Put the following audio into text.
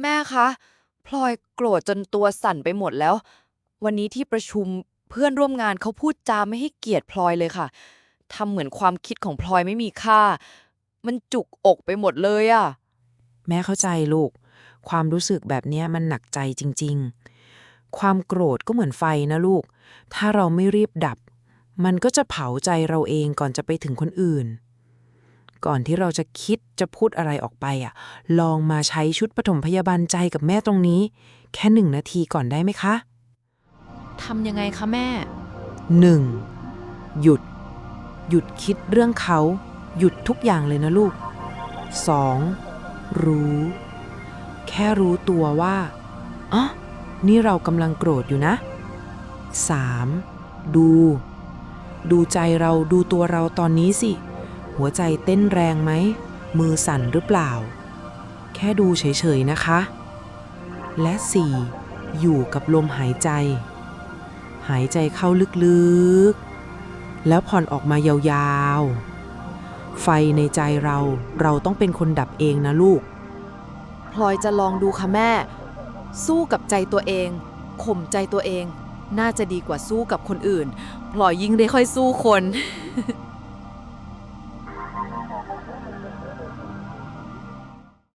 แม่คะ พลอยโกรธจนตัวสั่นไปหมดแล้ว วันนี้ที่ประชุมเพื่อนร่วมงานเขาพูดจาไม่ให้เกียรติพลอยเลยค่ะทำเหมือนความคิดของพลอยไม่มีค่า มันจุกอกไปหมดเลยอะแม่เข้าใจลูก ความรู้สึกแบบเนี้ยมันหนักใจจริง ๆ ความโกรธก็เหมือนไฟนะลูก ถ้าเราไม่รีบดับ มันก็จะเผาใจเราเองก่อนจะไปถึงคนอื่น ก่อนที่เราจะคิดจะพูดอะไรออกไปอะ ลองมาใช้ชุดปฐมพยาบาลใจกับแม่ตรงนี้ แค่หนึ่งนาทีก่อนได้ไหมคะทำยังไงคะแม่ 1. หยุด หยุดคิดเรื่องเขา หยุดทุกอย่างเลยนะลูก 2. รู้ แค่รู้ตัวว่าอ๋อนี่เรากำลังโกรธอยู่นะ 3. ดู ดูใจเราดูตัวเราตอนนี้สิ หัวใจเต้นแรงไหม มือสั่นหรือเปล่า แค่ดูเฉยๆนะคะ และ 4. อยู่กับลมหายใจ หายใจเข้าลึกๆ แล้วผ่อนออกมายาวๆ ไฟในใจเราเราต้องเป็นคนดับเองนะลูก พลอยจะลองดูค่ะแม่ สู้กับใจตัวเองข่มใจตัวเอง น่าจะดีกว่าสู้กับคนอื่น พลอยยิ่งได้ค่อยสู้คน